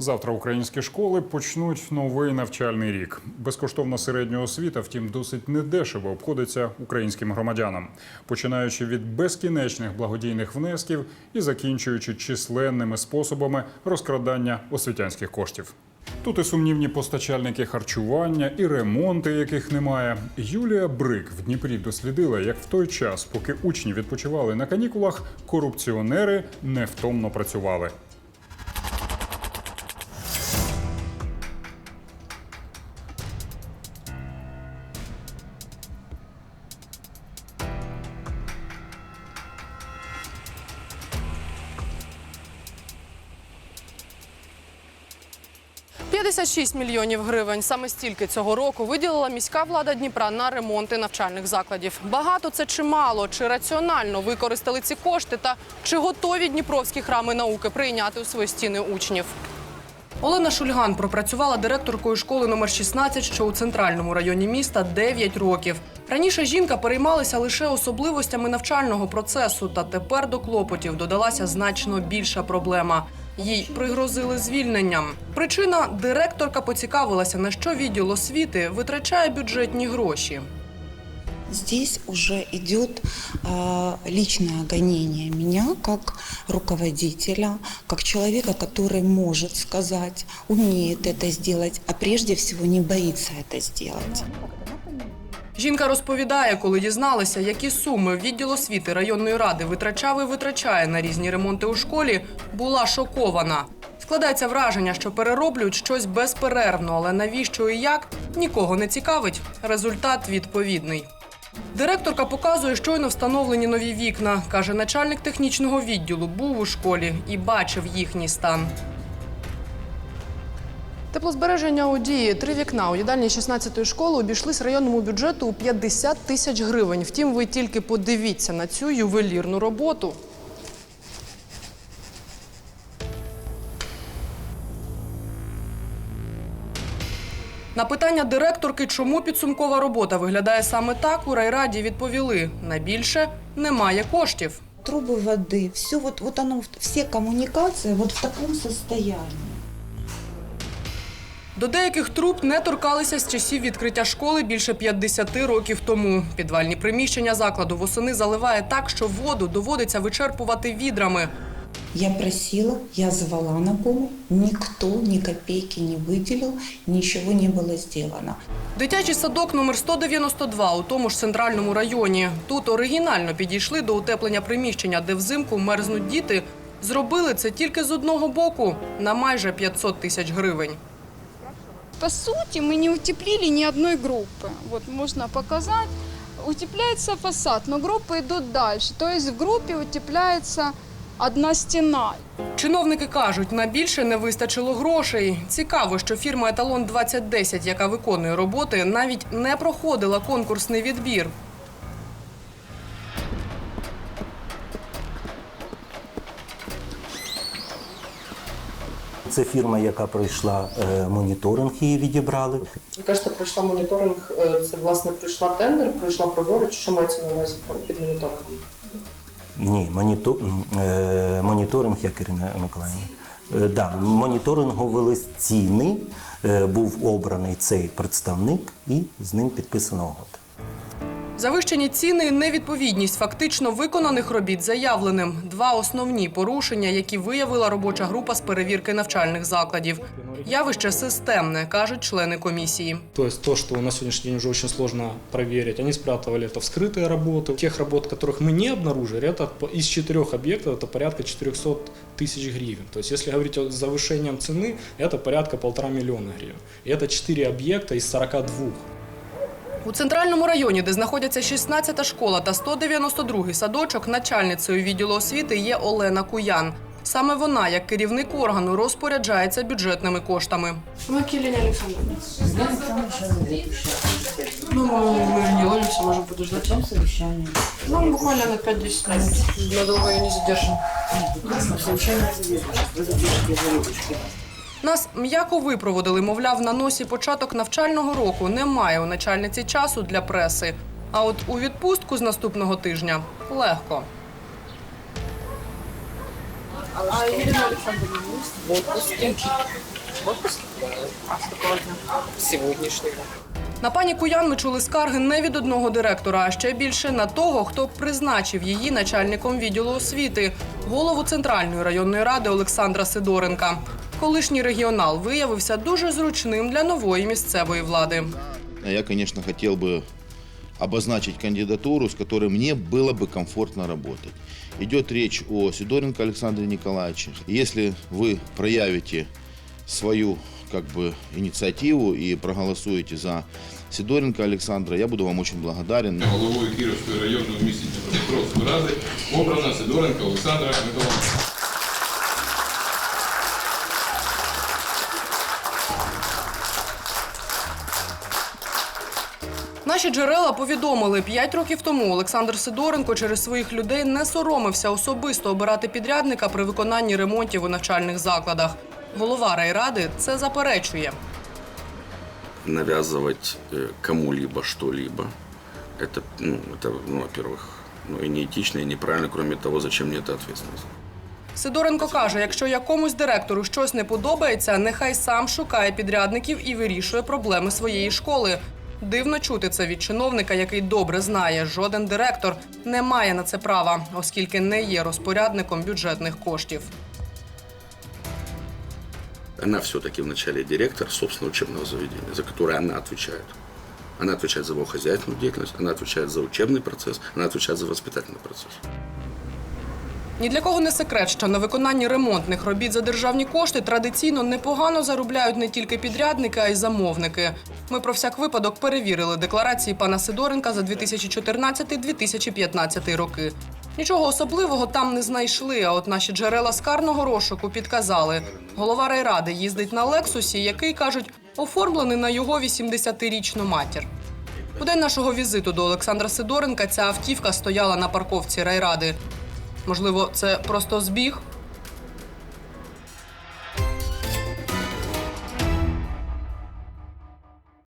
Завтра українські школи почнуть новий навчальний рік. Безкоштовна середня освіта, втім, досить недешево обходиться українським громадянам, починаючи від безкінечних благодійних внесків і закінчуючи численними способами розкрадання освітянських коштів. Тут і сумнівні постачальники харчування, і ремонти, яких немає. Юлія Брик в Дніпрі дослідила, як в той час, поки учні відпочивали на канікулах, корупціонери невтомно працювали. – 56 мільйонів гривень. Саме стільки цього року виділила міська влада Дніпра на ремонти навчальних закладів. Багато це чи мало, чи раціонально використали ці кошти, та чи готові дніпровські храми науки прийняти у свої стіни учнів. Олена Шульган пропрацювала директоркою школи номер 16, що у центральному районі міста 9 років. Раніше жінка переймалася лише особливостями навчального процесу, та тепер до клопотів додалася значно більша проблема. Їй пригрозили звільненням. Причина директорка поцікавилася, на що відділ освіти витрачає бюджетні гроші. Здесь уже идет а, личное гонение меня как руководителя, как человека, который может сказать, умеет это сделать, а прежде всего не боится это сделать. Жінка розповідає, коли дізналася, які суми відділ освіти районної ради витрачав і витрачає на різні ремонти у школі, була шокована. Складається враження, що перероблюють щось безперервно, але навіщо і як нікого не цікавить. Результат відповідний. Директорка показує щойно встановлені нові вікна. Каже, начальник технічного відділу був у школі і бачив їхній стан. Теплозбереження у дії три вікна у їдальні 16-ї школи обійшлись районному бюджету у 50 тисяч гривень. Втім, ви тільки подивіться на цю ювелірну роботу. На питання директорки, чому підсумкова робота виглядає саме так, у райраді відповіли: на більше немає коштів. Трубы воды, все оно, все коммуникации вот в таком состоянии. До деяких труб не торкалися з часів відкриття школи більше 50 років тому. Підвальні приміщення закладу восени заливає так, що воду доводиться вичерпувати відрами. Я просила, я звала на помощь, никто ни копейки не выделил, ничего не было сделано. Дитячий садок номер 192 у тому ж центральному районі. Тут оригінально підійшли до утеплення приміщення, де взимку мерзнуть діти. Зробили це тільки з одного боку на майже 500 тисяч гривень. По сути, мы не утеплили ни одной группы. Вот можно показать. Утепляется фасад, но группы идут дальше. То есть в группе утепляется одна стена. Чиновники кажуть, на більше не вистачило грошей. Цікаво, що фірма Еталон 2010, яка виконує роботи, навіть не проходила конкурсний відбір. Це фірма, яка пройшла е, моніторинг, її відібрали. Ви кажете, пройшла моніторинг. е, Це власне пройшла тендер, пройшла прозоро, чи що мається на увазі під моніторингом? Ні, монітор, е, моніторинг, як Ірина Миколаївна. Да, моніторингу вели ціни, був обраний цей представник і з ним підписана угода. Завищені ціни і невідповідність фактично виконаних робіт заявленим. Два основні порушення, які виявила робоча група з перевірки навчальних закладів. Явище системне, кажуть члени комісії. То есть то, что на сегодняшний день уже очень сложно проверить, они спрятывали это в скрытые работы. Тех работ, которых мы не обнаружили, это по- из четырех объектов, это порядка 400 тысяч гривен. То есть если говорить о завышением цены, это порядка полтора миллиона гривен. И это 4 объекта из 42. У центральному районі, де знаходяться 16-та школа та 192-й садочок, начальницею відділу освіти є Олена Куян. Саме вона, як керівник органу, розпоряджається бюджетними коштами. Макіліна Олександровна. Ну, не. Там совещание. Ну, буквально на 5-10 минут. Надолго ее не задержим. Нас м'яко випроводили, мовляв, на носі початок навчального року немає у начальниці часу для преси. А от у відпустку з наступного тижня легко. А Елена Александровна в отпуске. В отпуске? А с какого дня? Сегодняшнего. На пані Куян ми чули скарги не від одного директора, а ще більше на того, хто призначив її начальником відділу освіти, голову центральної районної ради Олександра Сидоренка. Колишній регіонал виявився дуже зручним для нової місцевої влади. Я, конечно, хотел бы обозначить кандидатуру, с которой мне было бы комфортно работать. Идет речь о Сидоренко Александре Николаевиче. Если вы проявите свою как бы, инициативу и проголосуете за Сидоренко Александра, я буду вам очень благодарен. Головою Кіровської районної в місті Дніпропетровської ради обрана Сидоренко Олександра Миколаївна. Наші джерела повідомили, п'ять років тому Олександр Сидоренко через своїх людей не соромився особисто обирати підрядника при виконанні ремонтів у навчальних закладах. Голова райради це заперечує. навязывать э, кому-либо что-либо, это, ну, это, ну, во-первых, ну, и неэтично, и неправильно, кроме того, зачем мне эта ответственность. Сидоренко каже, якщо якомусь директору щось не подобається, нехай сам шукає підрядників і вирішує проблеми своєї школи. Дивно чути це від чиновника, який добре знає, жоден директор не має на це права, оскільки не є розпорядником бюджетних коштів. Она все-таки вначале директор собственного учебного заведения, за которое она отвечает. Она отвечает за его хозяйственную деятельность, она отвечает за учебный процесс, она отвечает за воспитательный процесс. Ні для кого не секрет, що на виконанні ремонтних робіт за державні кошти традиційно непогано заробляють не тільки підрядники, а й замовники. Ми про всяк випадок перевірили декларації пана Сидоренка за 2014-2015 роки. Нічого особливого там не знайшли. А от наші джерела з карного розшуку підказали. Голова райради їздить на лексусі, який кажуть, оформлений на його 80-річну матір. У день нашого візиту до Олександра Сидоренка ця автівка стояла на парковці райради. Можливо, це просто збіг.